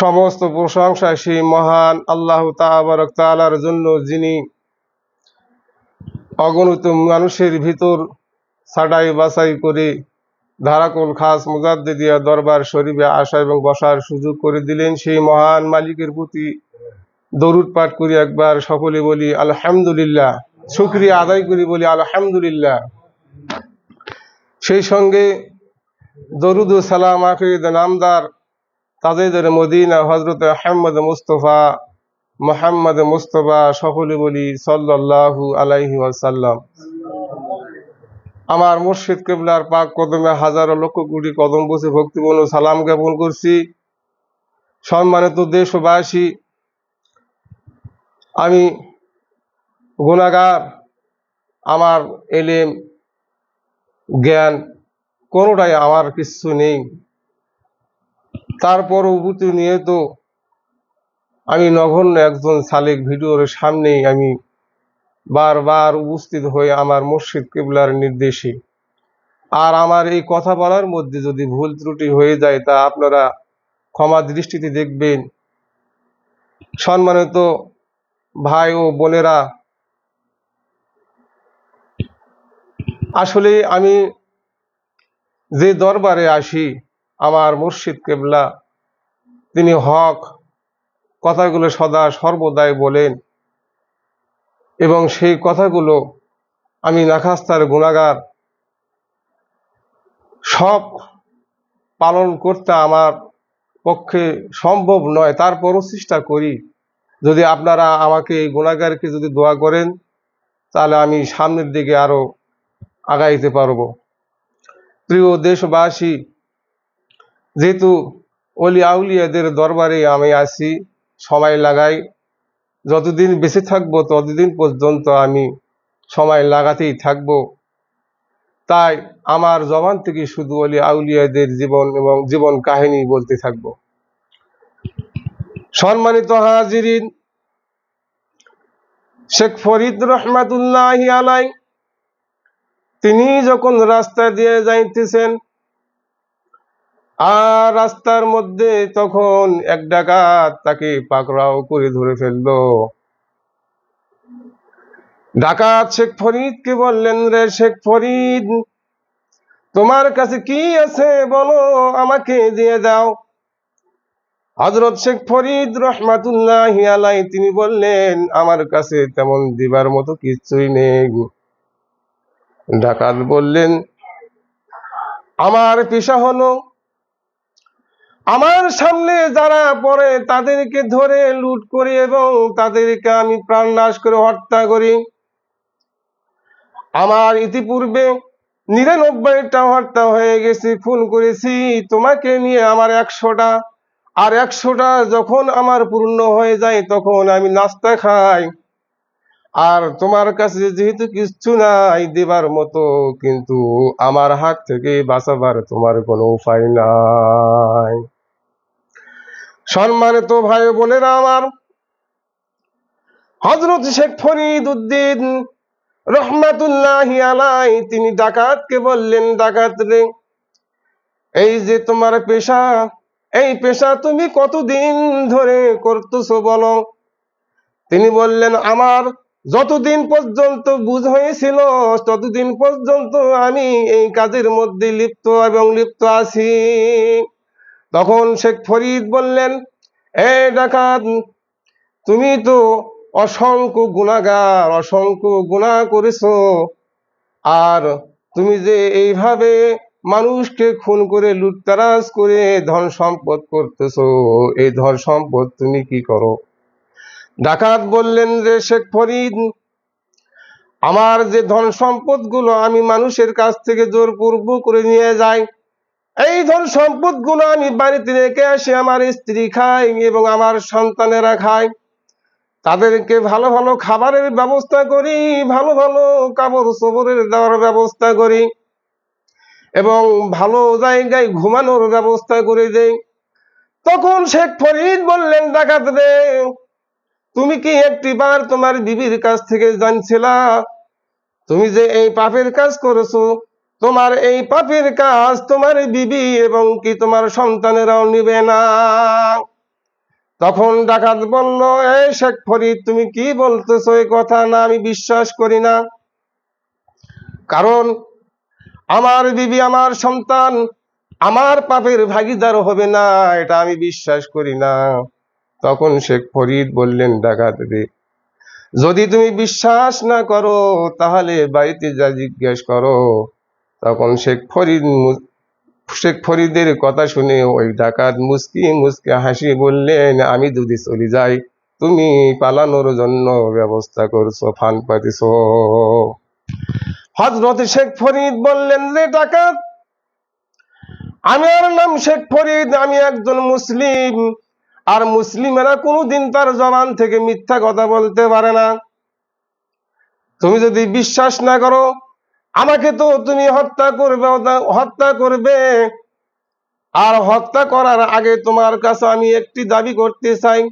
সমস্ত প্রশংসা সেই মহান আল্লাহ তাবারক তাআলার জন্য যিনি অগণিত মানুষের ভিতর ছাটাই বাছাই করে ধারাকুল খাস মুজাদ্দিদিয়া দরবার শরীফে আসা এবং বসার সুযোগ করে দিলেন, সেই মহান মালিকের প্রতি দরুদ পাঠ করি একবার সকলে বলি, আলহামদুলিল্লাহ। শুক্রিয়া আদায় করি বলি, আলহামদুলিল্লাহ। সেই সঙ্গে দরুদ সালাম আকিদ নামদার তাজেদের মদিনা হজরত আহমদ মুস্তফা, মোহাম্মদ মুস্তফা সকলে বলি সাল্লাল্লাহু আলাইহি ওয়াসাল্লাম। আমার মুর্শিদ কেবলার পাক কদমে হাজারো লক্ষ কোটি কদম বসে ভক্তিপূর্ণ সালাম জ্ঞাপন করছি। সম্মানিত দেশবাসী, আমি গুণাগার, আমার এলেম, জ্ঞান কোনোটাই আমার কিছু নেই। তারপরও তো আমি নগণ্য একজন সালেক ভিডিওর সামনেই আমি বারবার উপস্থিত হয়ে আমার মুর্শিদ কেবলার নির্দেশে। আর আমার এই কথা বলার মধ্যে যদি ভুল ত্রুটি হয়ে যায়, তা আপনারা ক্ষমা দৃষ্টিতে দেখবেন। সম্মানিত ভাই ও বোনেরা, আসলে আমি যে দরবারে আসি আমার মুর্শিদ কেবলা, তিনি হক কথাগুলো সদা সর্বদাই বলেন এবং সেই কথাগুলো আমি নাখাস্তার গুণাগার। সব পালন করতে আমার পক্ষে সম্ভব নয়, তারপরও চেষ্টা করি। যদি আপনারা আমাকে এই গুণাগারকে যদি দোয়া করেন, তাহলে আমি সামনের দিকে আরও আগাইতে পারব। প্রিয় দেশবাসী যেহেতু অলি আউলিয়াদের দরবারে আমি আসি, সময় লাগাই। যতদিন বেঁচে থাকব ততদিন পর্যন্ত আমি সময় লাগাতেই থাকব। তাই আমার জবান থেকে শুধু অলি আউলিয়াদের জীবন এবং জীবন কাহিনী বলতে থাকব। সম্মানিত হাজিরিন, শেখ ফরিদ রহমাতুল্লাহ আলাই তিনি যখন রাস্তা দিয়ে যাইতেছেন আর রাস্তার মধ্যে তখন এক ডাকাত তাকে পাকড়াও করে ধরে ফেলল। ডাকাত শেখ ফরিদকে বললেন, রে শেখ ফরিদ, তোমার কাছে কি আছে বলো আমাকে দিয়ে দাও। হজরত শেখ ফরিদ রহমাতুল্লাহ আলাই তিনি বললেন, আমার কাছে তেমন দিবার মতো কিছুই নেই। ডাকাত বললেন, আমার পেশা হলো আমার সামনে যারা পড়ে তাদেরকে ধরে লুট করি এবং তাদেরকে আমি প্রাণ নাশ করে হত্যা করি। আমার ইতিপূর্বে নিরানব্বইটা হত্যা হয়ে গেছি, খুন করেছি। তোমাকে নিয়ে আমার একশোটা। আর একশোটা যখন আমার পূর্ণ হয়ে যায় তখন আমি নাস্তা খাই। আর তোমার কাছে যেহেতু কিচ্ছু নাই দেবার মতো, কিন্তু আমার হাত থেকে বাঁচাবার তোমার কোনো উপায় নাই। সম্মানিত ভাই বোনেরা আমার হজরত শেখ ফরিদ উদ্দিন রহমাতুল্লাহ আলাই তিনি ডাকাতকে বললেন, ডাকাত রে, এই যে তোমার পেশা, এই পেশা তুমি কতদিন ধরে করতেছো বলো? তিনি বললেন, আমার যতদিন পর্যন্ত বুঝ হয়েছিল, ততদিন পর্যন্ত আমি এই কাজের মধ্যে লিপ্ত এবং লিপ্ত আছি। তখন শেখ ফরিদ বললেন, এ ডাকাত, তুমি তো অসংখ্য গুণাগার অসংখ্য গুণা করেছ। আর তুমি যে এইভাবে মানুষকে খুন করে লুটতারাজ করে ধন সম্পদ করতেছো, এই ধন সম্পদ তুমি কি করো? ডাকাত বললেন যে, শেখ ফরিদ, আমার যে ধন সম্পদগুলো আমি মানুষের কাছ থেকে জোর জোরপূর্ব করে নিয়ে যাই এই ধন সম্পদগুলো আমি বাড়িতে রেখে আসি আমার স্ত্রী খায় এবং আমার সন্তানেরা খায়। তাদেরকে ভালো ভালো খাবারের ব্যবস্থা করি, ভালো ভালো কাপড় সবরের দেওয়ার ব্যবস্থা করি এবং ভালো জায়গায় ঘুমানোর ব্যবস্থা করে দেই। তখন শেখ ফরিদ বললেন, ডাকাত রে, তুমি কি একটি বার তোমার বিবির কাছ থেকে জানছিলা? তুমি যে এই পাপের কাজ করেছ তোমার এই পাপের কাজ তোমার বিবি এবং কি তোমার সন্তানেরাও নিবে না। তখন ডাকাত বলল এই শেখ ফরিদ, তুমি কি বলতেছো এই কথা? না, আমি বিশ্বাস করি না। কারণ আমার বিবি, আমার সন্তান, আমার পাপের ভাগিদার হবে না, এটা আমি বিশ্বাস করি না। তখন শেখ ফরিদ বললেন ডাকাত রে যদি তুমি বিশ্বাস না করো, তাহলে বাড়িতে যা জিজ্ঞেস করো। তখন শেখ ফরিদ শেখ ফরিদের কথা শুনে ওই ডাকাত মুস্কি মুস্কি হাসি বললেন, আমি যদি চলে যাই, তুমি পালানোর জন্য ব্যবস্থা করছ, ফান পাতিছো। হজরত শেখ ফরিদ বললেন, রে ডাকাত আমার নাম শেখ ফরিদ, আমি একজন মুসলিম, আর মুসলিমেরা কোনোদিন তার জবান থেকে মিথ্যা কথা বলতে পারে না। তুমি যদি বিশ্বাস না করো আমাকে তো তুমি হত্যা করবে হত্যা করবে। আর হত্যা করার আগে তোমার কাছে আমি একটি দাবি করতে চাই।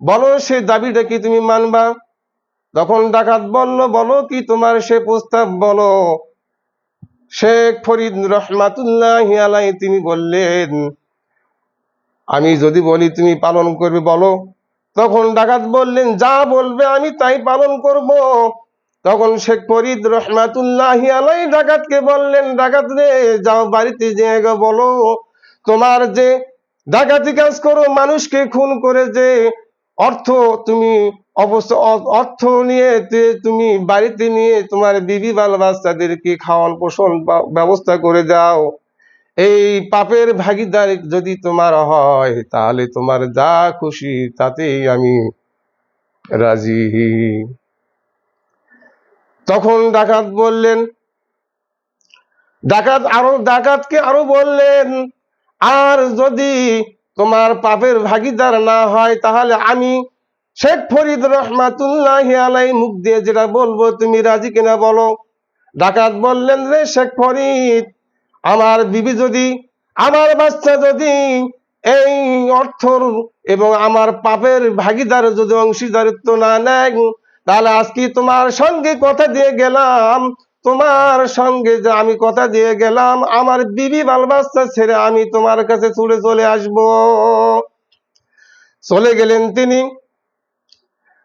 বলো, সে দাবিটা কি তুমি মানবা? তখন ডাকাত বলল, বলো কি তোমার সে প্রস্তাব? বলো, শেখ ফরিদ রহমাতুল্লাহ আলাই তিনি বললেন, আমি যদি বলি তুমি পালন করবে, বলো। তখন ডাকাত বললেন, যা বলবে আমি তাই পালন করব। তখন শেখ ফরিদ রহমাতুল্লাহ আলাই ডাকাতকে বললেন, ডাকাত রে, যাও বাড়িতে যে বলো। তোমার যে ডাকাতি কাজ করো, মানুষকে খুন করে যে অর্থ তুমি অবশ্য অর্থ নিয়ে তুমি বাড়িতে নিয়ে তোমার বিবি বাল বাচ্চাদেরকে খাওয়ান পোষণ ব্যবস্থা করে যাও এই পাপের ভাগিদার যদি তোমার হয়, তাহলে তোমার যা খুশি তাতেই আমি রাজি। তখন ডাকাত বললেন, ডাকাত আরও, ডাকাতকে আরও বললেন, আর যদি তোমার পাপের ভাগিদার না হয়, তাহলে আমি শেখ ফরিদ রহমাতুল্লাহ আলাই মুখ দিয়ে যেটা বলব, তুমি রাজি কিনা বলো? ডাকাত বললেন, রে শেখ ফরিদ, আমার বিবি যদি, আমার বাচ্চা যদি এই অর্থর এবং আমার পাপের ভাগিদার যদি অংশীদারিত্ব না নেয় তাহলে আজকে তোমার সঙ্গে কথা দিয়ে গেলাম। তোমার সঙ্গে যে আমি কথা দিয়ে গেলাম, আমার বিবি বাল ছেড়ে আমি তোমার কাছে ছুটে চলে আসব। চলে গেলেন তিনি।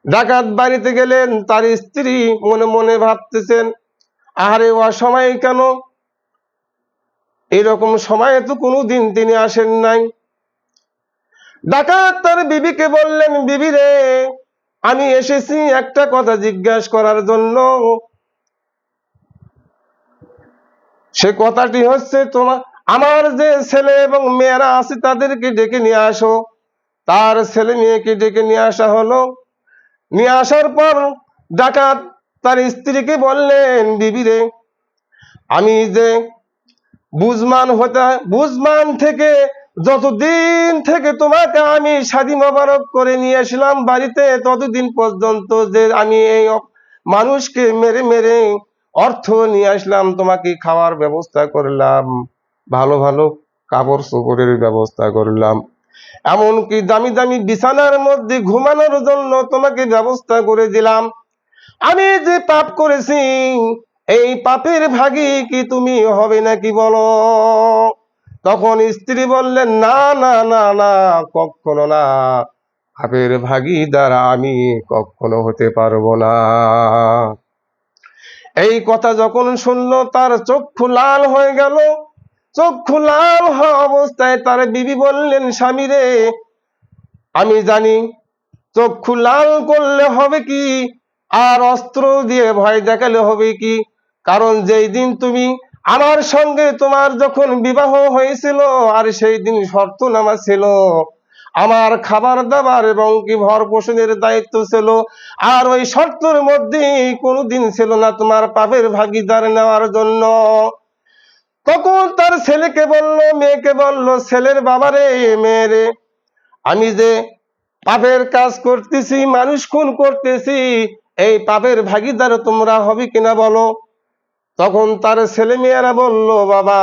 ডাকাত বাড়িতে গেলেন, তার স্ত্রী মনে মনে ভাবতেছেন আরে অসময় কেন? এরকম সময়ে তো কোনোদিন তিনি আসেন নাই। ডাকাত তার বিবিকে বললেন, বিবি রে আমি এসেছি একটা কথা জিজ্ঞাসা করার জন্য। সে কথাটি হচ্ছে তোমার আমার যে ছেলে এবং মেয়েরা আছে তাদেরকে ডেকে নিয়ে আসো। তার ছেলে মেয়েকে ডেকে নিয়ে আসা হলো। নিয়ে আসার পর ডাকাত তার স্ত্রীকে বললেন, বিবি রে, আমি যে বুজমান হতে বুজমান থেকে যতদিন থেকে তোমাকে আমি শাদি মোবারক করে নিয়ে আসলাম বাড়িতে, ততদিন পর্যন্ত যে আমি এই মানুষকে মেরে মেরে অর্থ নিয়ে আসলাম, তোমাকে খাওয়ার ব্যবস্থা করলাম, ভালো ভালো কাপড় চোপড়ের ব্যবস্থা করলাম। এমনকি দামি দামি বিছানার মধ্যে ঘুমানোর জন্য তোমাকে ব্যবস্থা করে দিলাম। আমি যে পাপ করেছি, এই পাপের ভাগী কি তুমি হবে নাকি বলো? তখন স্ত্রী বললেন, না না না না, কখনো না। পাপের ভাগীদার আমি কখনো হতে পারব না। এই কথা যখন শুনল, তার চক্ষু লাল হয়ে গেল। চক্ষু লাল হওয়া অবস্থায় তার বিবি বললেন, স্বামী রে, আমি জানি চক্ষু লাল করলে হবে কি, আর অস্ত্র দিয়ে ভয় দেখালে হবে কি, কারণ যেই দিন তুমি আমার সঙ্গে তোমার যখন বিবাহ হয়েছিল, আর সেই দিন শর্ত নামা ছিল। আমার খাবার দাবার এবং কি ভর পোষণের দায়িত্ব ছিল। আর ওই শর্তের মধ্যে কোনোদিন ছিল না তোমার পাপের ভাগিদার নেওয়ার জন্য। তখন তার ছেলেকে বলল, মেয়েকে বলল, ছেলের বাবারে, মেয়েরে, আমি যে পাপের কাজ করতেছি, মানুষ খুন করতেছি, এই পাপের ভাগিদার তোমরা হবে কিনা বলো? তখন তার ছেলে মেয়েরা বলল, বাবা,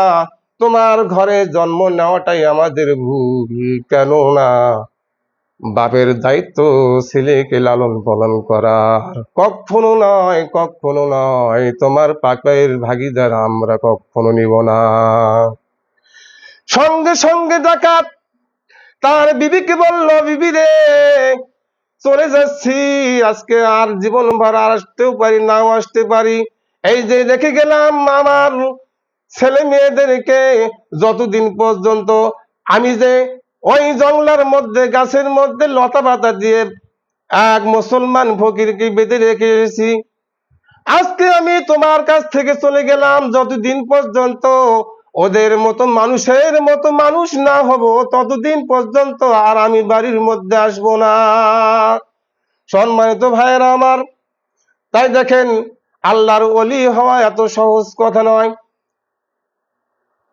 তোমার ঘরে জন্ম নেওয়াটাই আমাদের ভুল কেন না বাপের দায়িত্ব ছেলেকে লালন পালন করার কখনো নয় কখনো নয়, তোমার পাপের ভাগিদার আমরা কখনো নিব না। সঙ্গে সঙ্গে ডাকাত তার বিবিকে বলল, বিবি রে, চলে যাচ্ছি। আজকে আর জীবন ভর আসতেও পারি, নাও আসতে পারি। এই যে রেখে গেলাম আমার ছেলে মেয়েদেরকে যতদিন পর্যন্ত আমি যে ওই জঙ্গলার মধ্যে, গাছের মধ্যে লতা পাতা দিয়ে এক মুসলমান ফকিরকে বেঁধে রেখে এসেছি। আজকে আমি তোমার কাছ থেকে চলে গেলাম, যতদিন পর্যন্ত ওদের মতো মানুষের মতো মানুষ না হব, ততদিন পর্যন্ত আর আমি বাড়ির মধ্যে আসব না। সম্মানিত ভাইয়েরা আমার, তাই দেখেন আল্লাহর অলি হওয়া এত সহজ কথা নয়।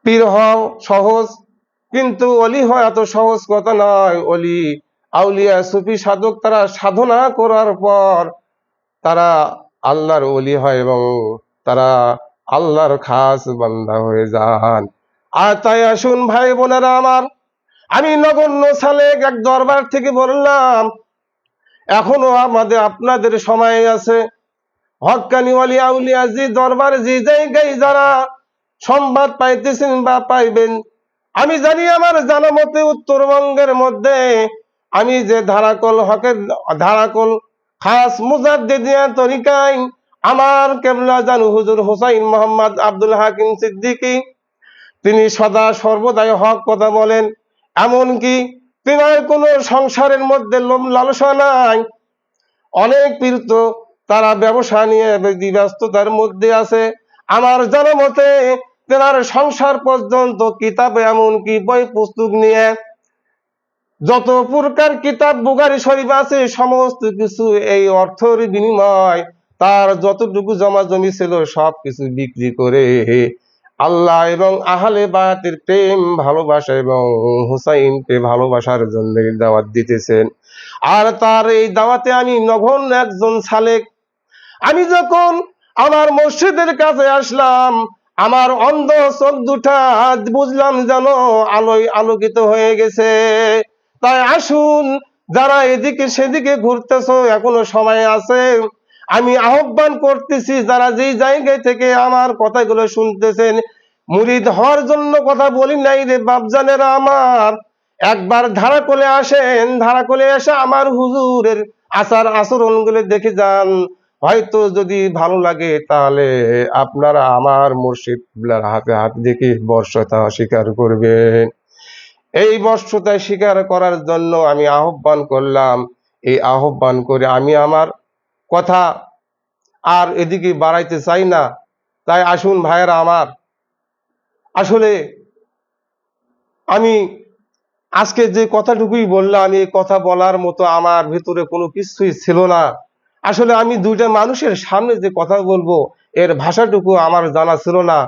পীর হওয়া সহজ, কিন্তু অলি হওয়া এত সহজ কথা নয়। অলি আউলিয়া, সুফি, সাধক তারা সাধনা করার পর তারা আল্লাহর অলি হয় এবং তারা আল্লাহর খাস বান্দা হয়ে যান। আর তাই আসুন ভাই বোনেরা আমার, আমি নগণ্য সালে এক দরবার থেকে বললাম, এখনও আমাদের, আপনাদের সময় আছে। হক্কানি ওয়ালি আউলিয়া জি, দরবার যে জায়গায় যারা সংবাদ পাইতেছেন বা পাইবেন, আমি জানি আমার জানা মতে উত্তরবঙ্গের মধ্যে আমি যে ধারাকল হকের, ধারাকল খাস মুজাদ্দিদিয়া আমার কেবলা জানু হুজুর হুসাইন মোহাম্মদ আব্দুল হাকিম সিদ্দিকী, তিনি সদা সর্বদাই হক কথা বলেন। এমনকি তিনার কোনো সংসারের মধ্যে লোম লালসা নাই। অনেক পীর তো তারা ব্যবসা নিয়ে ব্যস্ততার মধ্যে আছে। আমার জানা মতে তেনার সংসার পর্যন্ত কিতাব এমনকি বই পুস্তক নিয়ে যত প্রকার কিতাব বুগারি শরীফ আছে, সমস্ত কিছু এই অর্থের বিনিময় তার যতটুকু জমা জমি ছিল সব কিছু বিক্রি করে আল্লাহ এবং আহলে বায়াতের প্রেম, ভালোবাসা এবং হুসাইনকে ভালোবাসার জন্য দাওয়াত দিতেছেন। আর তার এই দাওয়াতে আমি নগণ্য একজন সালেক আমি যখন আমার মসজিদের কাছে আসলাম, আমার অন্ধ চোখ দুটা বুঝলাম যেন আলোয় আলোকিত হয়ে গেছে। তাই আসুন, যারা এদিকে সেদিকে ঘুরতেছো, এখনও সময় আছে। আমি আহ্বান করতেছি, যারা যেই জায়গায় থেকে আমার কথাগুলো শুনতেছেন, মুরিদ হওয়ার জন্য কথা বলি নাই রে বাপজানেরা আমার। একবার ধারাকলে আসেন ধারাকলে এসে আমার হুজুরের আচার আচরণগুলো দেখে যান। হয়তো যদি ভালো লাগে, তাহলে আপনারা আমার মুর্শিদ হাতে হাত দেখে বর্ষতা স্বীকার করবেন। এই বর্ষতা স্বীকার করার জন্য আমি আহ্বান করলাম, এই আহ্বান করে আমি আমার কথা আর এদিকে বাড়াইতে চাই না। তাই আসুন ভাইয়েরা আমার, আসলে আমি আজকে যে কথাটুকুই বললাম, এই কথা বলার মতো আমার ভিতরে কোনো কিছুই ছিল না। আসলে আমি দুইটা মানুষের সামনে যে কথা বলব, এর ভাষাটুকু আমার জানা ছিল না।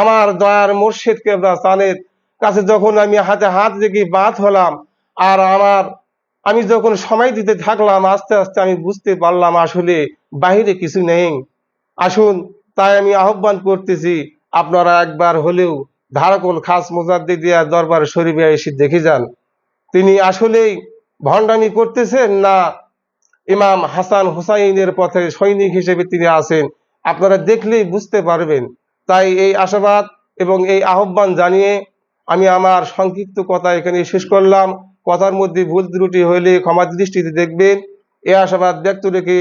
আমার দয়ার মোর্শেদ কেবরা চানের কাছে যখন আমি হাতে হাত রেখে বাদ হলাম, আর আমার, আমি যখন সময় দিতে থাকলাম, আস্তে আস্তে আমি বুঝতে পারলাম আসলে বাহিরে কিছু নেই। আসুন, তাই আমি আহ্বান করতেছি, আপনারা একবার হলেও ধারাকুল খাস মুজাদ্দিদিয়া দরবার শরীফে এসে দেখে যান। তিনি আসলেই ভণ্ডামি করতেছেন না ইমাম হাসান হুসাইনের পথে সৈনিক হিসেবে তিনি আছেন। আপনারা দেখলেই বুঝতে পারবেন। তাই এই আশাবাদ এবং এই আহ্বান জানিয়ে আমি আমার সংক্ষিপ্ত কথা এখানে শেষ করলাম। কথার মধ্যে ভুল ত্রুটি হইলে ক্ষমা দৃষ্টিতে দেখবেন। এ আশাবাদ ব্যক্ত রেখে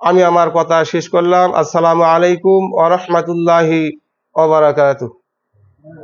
আমি আমার কথা শেষ করলাম। আসসালামু আলাইকুম ওয়া রাহমাতুল্লাহি ওয়া বারাকাতুহু।